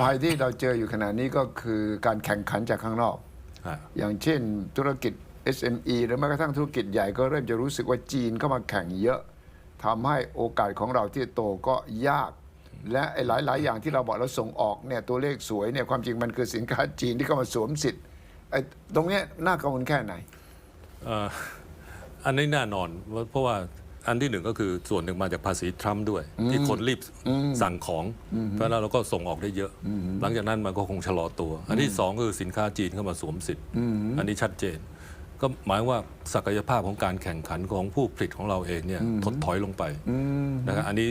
ภัยที่เราเจออยู่ขณะนี้ก็คือการแข่งขันจากข้างนอกฮะอย่างเช่นธุรกิจ SME หรือแม้กระทั่งธุรกิจใหญ่ก็เริ่มจะรู้สึกว่าจีนเข้ามาแข่งเยอะทำให้โอกาสของเราที่จะโตก็ยาก และไอ้หลาย ๆ อย่างที่เราบอกเราส่งออกเนี่ยตัวเลขสวยเนี่ยความจริงมันคือสินค้าจีนที่เข้ามาสวมสิทธิ์ไอ้ตรงเนี้ยน่ากังวลแค่ไหน เอ่ออันนี้แน่นอนว่าเพราะว่า อันที่หนึ่งก็คือส่วนหนึ่งมาจากภาษีทรัมป์ด้วย ที่คนรีบสั่งของ เพราะฉะนั้นเราก็ส่งออกได้เยอะ หลังจากนั้นมันก็คงชะลอตัว อันที่สองคือสินค้าจีนเข้ามาสวมสิทธิ์ อันนี้ชัดเจน ก็หมายว่าศักยภาพของการแข่งขันของผู้ผลิตของเราเองเนี่ยถดถอยลงไปนะครับอันนี้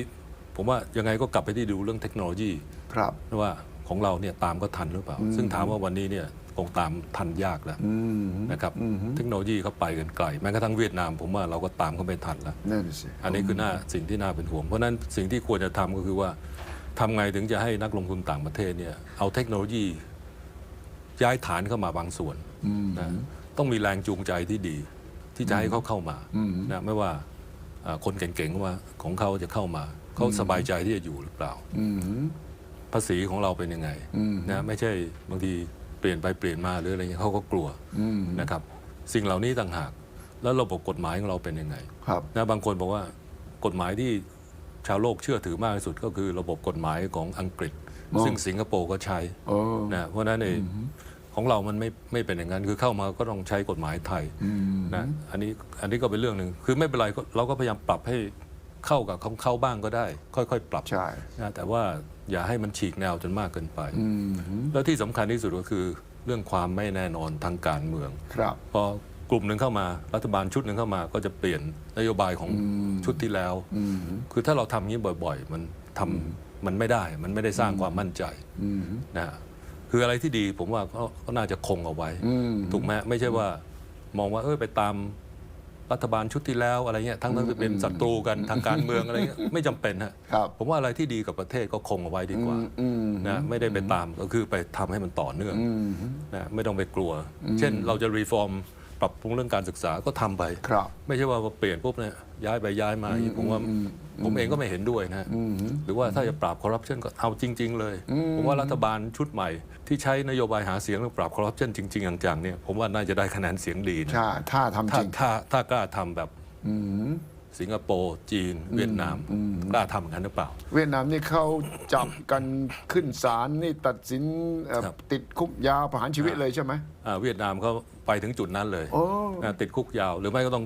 ผมว่ายังไงก็กลับไปที่ดูเรื่องเทคโนโลยีครับว่าของเราเนี่ยตามก็ทันหรือเปล่า ซึ่งถามว่าวันนี้เนี่ย คงตามทันยากแล้วนะครับเทคโนโลยีเขาไปกันไกลแม้กระทั่งเวียดนามผมว่าเราก็ตามเขาไม่ทันแล้วนั่นสิอันนี้คือหน้าสิ่งที่น่าเป็นห่วง เพราะฉะนั้นสิ่งที่ควรจะทำก็คือว่าทำไงถึงจะให้นักลงทุนต่างประเทศเนี่ยเอาเทคโนโลยีย้ายฐานเข้ามาบางส่วนนะต้องมีแรงจูงใจที่ดี ที่จะให้เขาเข้ามานะไม่ว่าอ่าคนเก่งๆว่าของเขาจะเข้ามา เขาสบายใจที่จะอยู่หรือเปล่าอืมภาษีของเราเป็นยังไงอืมนะไม่ใช่บางที เปลี่ยนไปเปลี่ยนมาหรืออะไรเงี้ยเขาก็กลัวอืมนะครับ สิ่งเหล่านี้ต่างหาก แล้วระบบกฎหมายของเราเป็นยังไงครับนะบางคนบอกว่ากฎหมายที่ชาวโลกเชื่อถือมากที่สุดก็คือระบบกฎหมายของอังกฤษอ๋อซึ่งสิงคโปร์ก็ใช้โอ้นะเพราะฉะนั้นเองของเรามันไม่ไม่เป็นอย่างนั้น คือเข้ามาก็ต้องใช้กฎหมายไทยอืมนะอันนี้อันนี้ก็เป็นเรื่องหนึ่งคือไม่เป็นไรก็เราก็พยายามปรับให้ เข้ากับของเขาบ้างก็ได้ ค่อยๆ ปรับใช่ นะแต่ว่าอย่าให้มันฉีกแนวจนมากเกินไปอืมแล้วที่สำคัญที่สุดก็คือเรื่องความไม่แน่นอนทางการเมือง ครับ พอกลุ่มหนึ่งเข้ามารัฐบาลชุดหนึ่งเข้ามาก็จะเปลี่ยนนโยบายของชุดที่แล้วอืมคือถ้าเราทำอย่างนี้บ่อยๆ มันทำมันไม่ได้ มันไม่ได้สร้างความมั่นใจอืมนะฮะคืออะไรที่ดีผมว่าก็ก็น่าจะคงเอาไว้อืมถูกไหมไม่ใช่ว่ามองว่าเออไปตาม รัฐบาลชุดที่แล้วอะไรเงี้ยทั้งทั้งที่เป็นศัตรูกันทางการเมืองอะไรเงี้ยไม่จำเป็นฮะครับผมว่าอะไรที่ดีกับประเทศก็คงเอาไว้ดีกว่าอืมนะไม่ได้ไปตามก็คือไปทำให้มันต่อเนื่องอืมนะไม่ต้องไปกลัว เช่นเราจะรีฟอร์ม ปรับปรุงเรื่องการศึกษาก็ทำไป ครับ ไม่ใช่ว่าพอเปลี่ยนปุ๊บเนี่ยย้ายไปย้ายมาอย่างนี้ผมว่าผมเองก็ไม่เห็นด้วยนะอืมหรือว่าถ้าจะปราบคอร์รัปชันก็เอาจริง ๆ เลย ผมว่ารัฐบาลชุดใหม่ ที่ใช้นโยบายหาเสียงเรื่องปราบคอร์รัปชันจริง ๆ อย่างๆเนี่ยผมว่าน่าจะได้คะแนนเสียงดีนะใช่ถ้าทำจถ้าริงถ้าถ้ากล้าทำแบบอืมสิงคโปร์จีน เวียดนามกล้าทำกันหรือเปล่า เวียดนามนี่เขาจับกันขึ้นศาลนี่ตัดสินเอ่อครับติดคุกยาวประหารชีวิตเลยใช่ไหมอ่าเวียดนามเขา ไปถึงจุดนั้นเลยโอ้ นะติดคุกยาวหรือไม่ก็ต้อง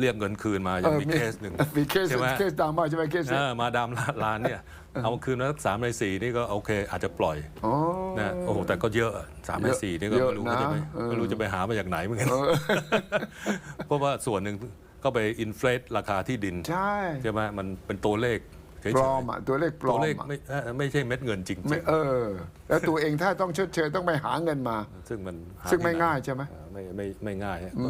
เรียกเงินคืนมาอย่างมีเคสหนึ่งมีเคสใช่ไหมเคสตามมาใช่ไหมเคสเออมาดามร้านเนี่ยเอาคืนมาสักสามในสี่นี่ก็โอเค อาจจะปล่อยอ๋อนะโอ้โหแต่ก็เยอะสามในสี่นี่ก็เยอะไม่รู้ว่าจะไปนะเออ ไม่รู้จะไปหามาจากไหนเหมือนกัน เพราะว่าส่วนหนึ่งก็ไปอินฟล t ราคาที่ดินใช่ใช่ไหมมันเป็นตัวเลขเฉยปลอๆมอะตัวเลขปลตัอวมเลขอะไม่เอ่อไม่ใช่เม็ดเงินจริงไม่เออ แล้วตัวเองถ้าต้องชดเชยต้องไปหาเงินมาๆซึ่งมันหซึ่งไม่ที่หนง่ายใช่ไหม เออไม่ไม่ไม่ง่ายฮะ